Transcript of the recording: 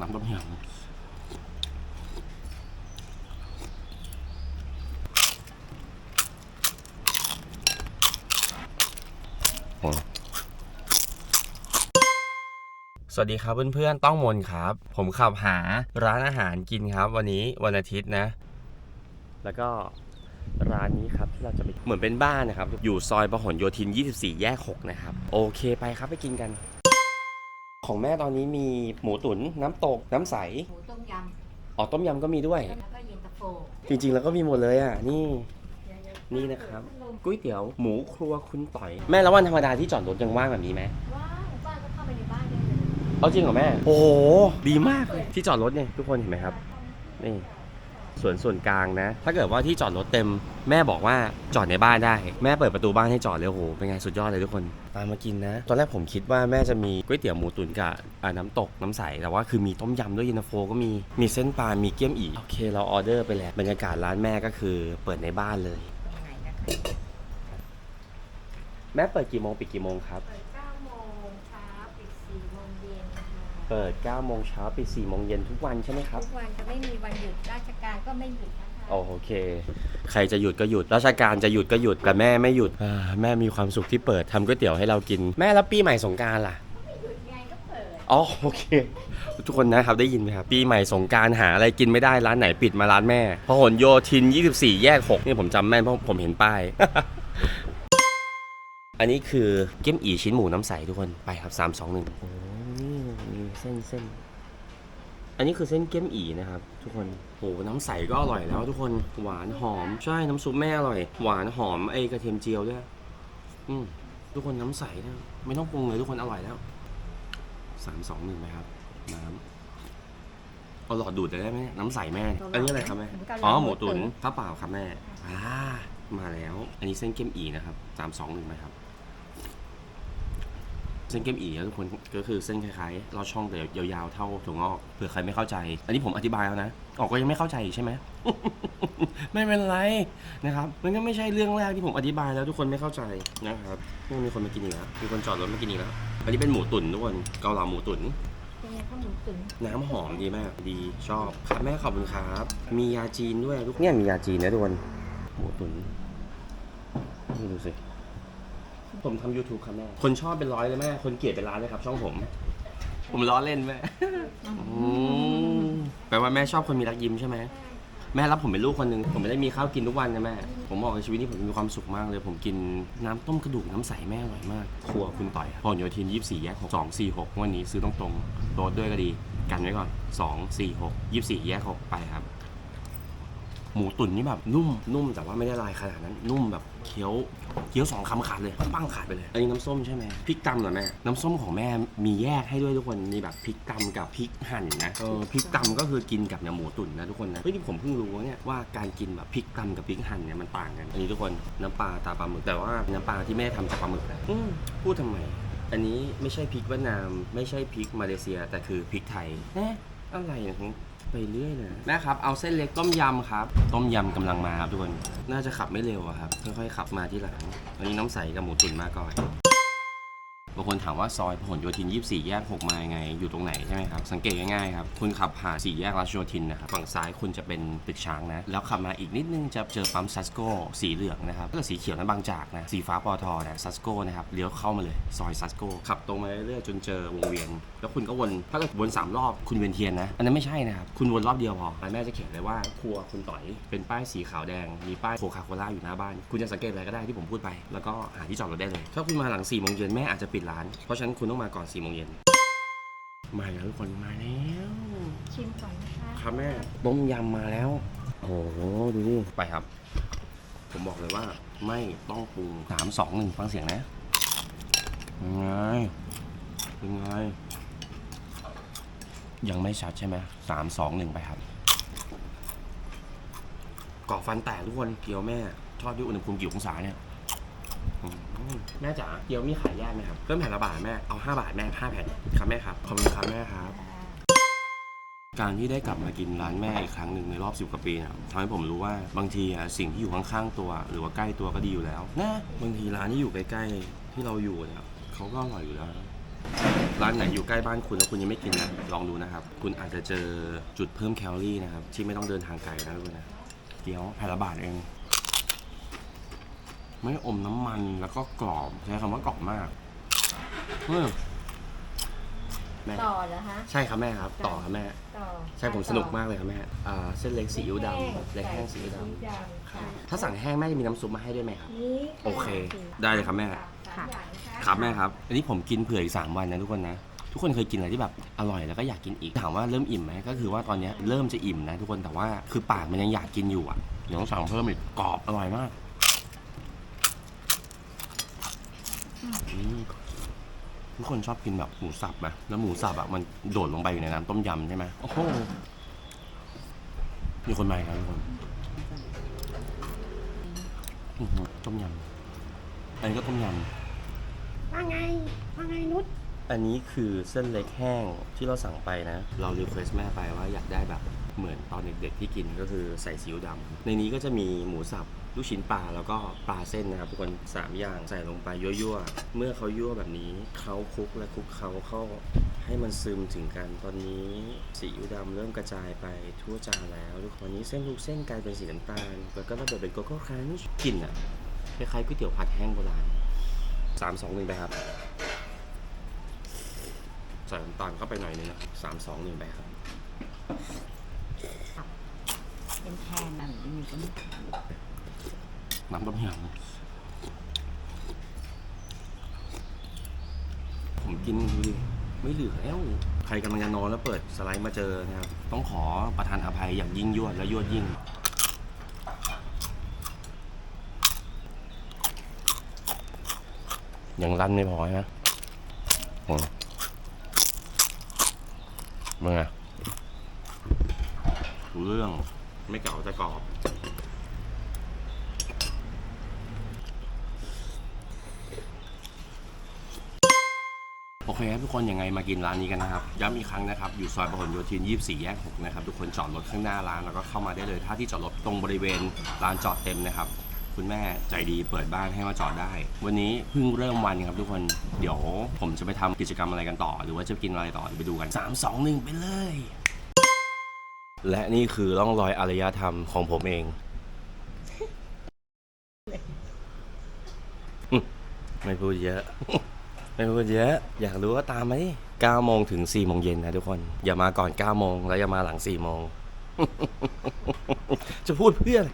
น้ำต้มยำโอ้สวัสดีครับเพื่อนๆ ต้องมนครับ ผมขับหาร้านอาหารกินครับ วันนี้วันอาทิตย์นะ แล้วก็ร้านนี้ครับที่เราจะไปเหมือนเป็นบ้านนะครับ อยู่ซอยพหลโยธิน 24 แยก 6 นะครับ โอเคไปครับไปกินกัน ของแม่ตอนนี้มีหมูตุ๋นน้ำตกน้ำใสหมูต้มยอ๋อต้มยำก็มีด้วยำแล้วก็เย็นตาโฟจริงๆแล้วก็มีหมดเลยอะนี่นี่นะครับก๋วยเตี๋ยวหมูครัวคุณต่อยแม่แล้ววันธรรมดาที่จอดรถยังว่างแบบนี้ไหมว้าวบ้านก็เข้าไปในบ้านได้เลยเอาจริงเหรอแม่ โอ้โหดีมากเลยที่จอดรถเนี่ยทุกคนเห็นไหมครับนี่ ส่วนส่วนกลางนะ ถ้าเกิดว่าที่จอดรถเต็ม แม่บอกว่าจอดในบ้านได้ แม่เปิดประตูบ้านให้จอดเลยโอ้โหเป็นไงสุดยอดเลยทุกคนตามมากินนะ ตอนแรกผมคิดว่าแม่จะมีก๋วยเตี๋ยวหมูตุ๋นกับอ่าน้ำตกน้ำใส แต่ว่าคือมีต้มยำด้วยเย็นตาโฟก็มี มีเส้นปลา มีเกี๊ยมอีโอเค เราออเดอร์ไปแล้ว บรรยากาศร้านแม่ก็คือเปิดในบ้านเลยตรงไหนนะคะแม่เปิดกี่โมงปิดกี่โมงครับ เปิด9โมงเช้าปิด4โมงเย็นค่ะ เปิด9โมงเช้าปิด4โมงเย็นทุกวันใช่ไหมครับ ทุกวันจะไม่มีวันหยุดราชการก็ไม่หยุดนะคะโอเค ใครจะหยุดก็หยุด ราชการจะหยุดก็หยุด แต่แม่ไม่หยุดอ่าแม่มีความสุขที่เปิดทำก๋วยเตี๋ยวให้เรากิน แม่แล้วปีใหม่สงกรารล่ะหยุดไงก็เปิด อ๋อโอเค ทุกคนนะครับได้ยินไหมครับ ปีใหม่สงกรารหาอะไรกินไม่ได้ร้านไหนปิดมาร้านแม่พหลโยธิน 24 แยก 6 นี่ผมจำแม่นเพราะผมเห็นป้าย อันนี้คือเกี๊ยมอีชิ้นหมูน้ำใสทุกคนไปครับ 3 2 1โอ้นี่มี เส้นเส้น อันนี้คือเส้นเกี๊ยมอีนะครับ ทุกคนโหน้ำใสก็อร่อยแล้วทุกคนหวานหอมใช่น้ำซุปแม่อร่อย หวานหอมไอกระเทียมเจียวด้วยอืมทุกคนน้ำใสนะไม่ต้องปรุงเลยทุกคนอร่อยแล้วสามสองหนึ่งไหมครับ น้ำเอาหลอดดูดเลยได้ไหมน้ำใสแม่ อันนี้อะไรครับแม่อ๋อหมูตุ๋นข้าวเปล่าครับแม่อ่ามาแล้ว อันนี้เส้นเกี๊ยมอีนะครับสามสองหนึ่งไหมครับ เส้นเกมอีนะทุกคนก็คือเส้นคล้ายๆเราช่องแต่ยาวๆเท่าถั่วงอกเผื่อใครไม่เข้าใจ อันนี้ผมอธิบายแล้วนะออกก็ยังไม่เข้าใจอีกใช่ไหมไม่เป็นไรนะครับมันก็ไม่ใช่เรื่องแรกที่ผมอธิบายแล้วทุกคนไม่เข้าใจนะครับนี่มีคนมากินอีกแล้วมีคนจอดรถมากินอีกแล้วอันนี้เป็นหมูตุ๋นทุกคนเกาเหลาหมูตุ๋นเป็นไงข้าวหมูตุ๋นน้ำหอมดีมากดีชอบครับแม่ขอบคุณครับ มียาจีนด้วยทุกเนี่ยมียาจีนนะทุกคนหมูตุ๋นนี่ดูสิ ผมทำ YouTube ครับแม่ คนชอบเป็นร้อยเลยแม่ คนเกลียดเป็นล้านเลยครับช่องผม ผมล้อเล่นแม่อืมแปลว่าแม่ชอบคนมีรักยิ้มใช่ไหม แม่รับผมเป็นลูกคนหนึ่งผมไม่ได้มีข้าวกินทุกวันนะแม่ ผมบอกในชีวิตนี้ผมมีความสุขมากเลย ผมกินน้ำต้มกระดูกน้ำใสแม่อร่อยมาก ครัวคุณต่อยพหลโยธิน 24 แยก6 2 4 6 วันนี้ซื้อตรงๆโรดด้วยก็ดี กันไว้ก่อน 2 4 6 24 แยก 6 ไปครับ หมูตุ๋นนี่แบบนุ่มนุ่มแต่ว่าไม่ได้ลายขนาดนั้น นุ่มแบบเคี้ยวเคี้ยวสองคำขาดเลยปั้งขาดไปเลย อันนี้น้ำส้มใช่ไหมพริกตำเหรอแม่น้ำส้มของแม่มีแยกให้ด้วยทุกคนมีแบบพริกตำกับพริกหั่นนะเออพริกตำก็คือกินกับเนื้อหมูตุ๋นนะทุกคนนะเฮ้ยนี่ผมเพิ่งรู้เนี่ยว่าการกินแบบพริกตำกับพริกหั่นเนี่ยมันต่างกันอันนี้ทุกคนน้ำปลาตาปลาหมึกแต่ว่าน้ำปลาที่แม่ทำจากปลาหมึกนะอืมพูดทำไม อันนี้ไม่ใช่พริกเวียดนาม ไม่ใช่พริกมาเลเซีย แต่คือพริกไทยเอ๊ะอะไรนะ ไปเรื่อยเลยแม่ครับ เอาเส้นเล็กต้มยำครับ ต้มยำกำลังมาครับทุกคน น่าจะขับไม่เร็วอะครับ ค่อยๆขับมาที่หลัง วันนี้น้ำใสกับหมูตุ๋นมาก่อน บางคนถามว่าซอยพหลโยธิน 24 แยก 6 มายังไง อยู่ตรงไหนใช่ไหมครับ สังเกตง่ายๆครับ คุณขับผ่าน4แยกรัชโยธินนะครับ ฝั่งซ้ายคุณจะเป็นตึกช้างนะ แล้วขับมาอีกนิดนึงจะเจอปั๊มซัสโกสีเหลืองนะครับแล้วก็สีเขียวนั้นบางจากนะ สีฟ้าปอทนะซัสโกนะครับ เลี้ยวเข้ามาเลย ซอยซัสโกขับตรงมาเรื่อยๆจนเจอวงเวียน แล้วคุณก็วน ถ้าเกิดวน3รอบคุณเวียนเทียนนะ อันนั้นไม่ใช่นะครับ คุณวนรอบเดียวพอแม่จะเขียนเลยว่าครัวคุณต่อยเป็นป้ายสีขาวแดง มีป้ายโคคาโคล่าอยู่หน้าบ้าน คุณจะสังเกตอะไรก็ได้ที่ผมพูดไป แล้วก็หาที่จอดรถได้เลย ถ้าคุณมาหลัง4โมงเย็นแม่อาจจะปิดร้าน เพราะฉะนั้นคุณต้องมาก่อน4โมงเย็นมาแล้วทุกคนมาแล้วชิมก่อนนะคะครับแม่ต้มยำมาแล้ว โอ้โหดูดิไปครับ ผมบอกเลยว่าไม่ต้องปรุงสามสองหนึ่งฟังเสียงนะยังไงยังไง ยังไม่ชัดใช่ไหมสามสองหนึ่งไปครับกรอกฟันแตกทุกคนเกี๊ยวแม่ ทอดด้วยอุณหภูมิกี่องศาเนี่ยอืม แม่จ๋าเกี๊ยวมีขายแยกไหมครับ เริ่มแผ่นละบาทแม่ เอาห้าบาทแม่ห้าแผ่นครับแม่ครับ ขอบคุณครับแม่ครับ การที่ได้กลับมากินร้านแม่อีกครั้งหนึ่งในรอบสิบกว่าปีเนะทำให้ผมรู้ว่าบางทีอะสิ่งที่อยู่ข้างๆตัว หรือว่าใกล้ตัวก็ดีอยู่แล้วนะบางทีร้านที่อยู่ใกล้ๆที่เราอยู่เนี่ยเขาก็อร่อยอยู่แล้วนะร้านไหนอยู่ใกล้บ้านคุณแล้วคุณยังไม่กินนะลองดูนะครับ คุณอาจจะเจอจุดเพิ่มแคลอรี่นะครับที่ไม่ต้องเดินทางไกลนะทุกคนนะเกี๊ยวแผ่นละบาทเอง ไม่อมน้ำมันแล้วก็กรอบใช้คำว่ากรอบมากเออแม่ต่อเหรอฮะใช่ครับแม่ครับ ต่อครับแม่ ต่อใช่ผมสนุกมากเลยครับแม่อ่าเส้นเล็กซีอิ๊วดำเล็กแห้งซีอิ๊วดซีอิ๊วดำค่ะำถ้าสั่งแห้งแม่จะมีน้ำซุปมาให้ด้วยไหมครับ นี่โอเค ได้เลยครับแม่สามอย่างนะคะครับแม่ครับ อันนี้ผมกินเผื่ออีกสามวันนะทุกคนนะ ทุกคนเคยกินอะไรที่แบบอร่อยแล้วก็อยากกินอีกถามว่าเริ่มอิ่มไหมก็คือว่าตอนเนี้ยเริ่มจะอิ่มนะทุกคนแต่ว่าคือปากมันยังอยากกินอยู่อะเดี๋ยวต้องสั่งเพิ่มอีกกรอบอร่อยมาก อืมทุกคนชอบกินแบบหมูสับไหมแล้วหมูสับอะมันโดดลงไปอยู่ในน้ำต้มยำใช่ไหมโอ้โหมีคนมาอีกแล้วทุกคนอื้อหือต้มยำอันนี้ก็ต้มยำ ว่าไง ว่าไงนุช อันนี้คือเส้นเล็กแห้งที่เราสั่งไปนะ เรารีเควสแม่ไปว่าอยากได้แบบเหมือนตอนเด็กๆที่กินก็คือใส่ซีอิ๊วดำในนี้ก็จะมีหมูสับลูกชิ้นปลาแล้วก็ปลาเส้นนะครับทุกคนสามอย่างใส่ลงไปยั่วๆ เมื่อเขายั่วแบบนี้เขาคลุกและคลุกเขาเข้าให้มันซึมถึงกันตอนนี้ซีอิ๊วดำเริ่มกระจายไปทั่วจานแล้วทุกคนนี้เส้นทุกเส้นกลายเป็นสีน้ำตาลแล้วก็ระเบิดเป็นโกโก้ครันช์กลิ่นอะคล้ายๆก๋วยเตี๋ยวผัดแห้งโบราณสามสองหนึ่งไปครับ ใส่น้ำตาลเข้าไปหน่อยนึงนะสามสองหนึ่งไปครับ เป็นแทนนั่นนี่ก็ไม่น้ำต้มยำผมกินดูดิไม่เหลือแล้ว ใครกำลังจะนอนแล้วเปิดสไลด์มาเจอนะครับ ต้องขอประทานอภัยอย่างยิ่งยวดและยวดยิ่ง ยังรันไม่พอใช่ไห มโอ้มึงไงรู้เรื่องไม่เก่าแต่กรอบโอเคครับทุกคนยังไงมากินร้านนี้กันนะครับย้ำอีกครั้งนะครับ อยู่ซอยพหลโยธิน 24 แยก 6 นะครับ ทุกคนจอดรถข้างหน้าร้าน แล้วก็เข้ามาได้เลย ถ้าที่จอดรถตรงบริเวณร้านจอดเต็มนะครับ คุณแม่ใจดีเปิดบ้านให้มาจอดได้ วันนี้เพิ่งเริ่มวันครับทุกคนเดี๋ยวผมจะไปทำกิจกรรมอะไรกันต่อ หรือว่าจะกินอะไรต่อเดี๋ยวไปดูกัน 3 2 1 ไปเลย และนี่คือร่องรอยอารยธรรมของผมเองไม่พูดเยอะ ไม่พูดเยอะ อยากรู้ก็ตามมาดิ9โมงถึง4โมงเย็นนะทุกคน อย่ามาก่อน9โมงแล้วอย่ามาหลัง4โมง จะพูดเพื่ออะไร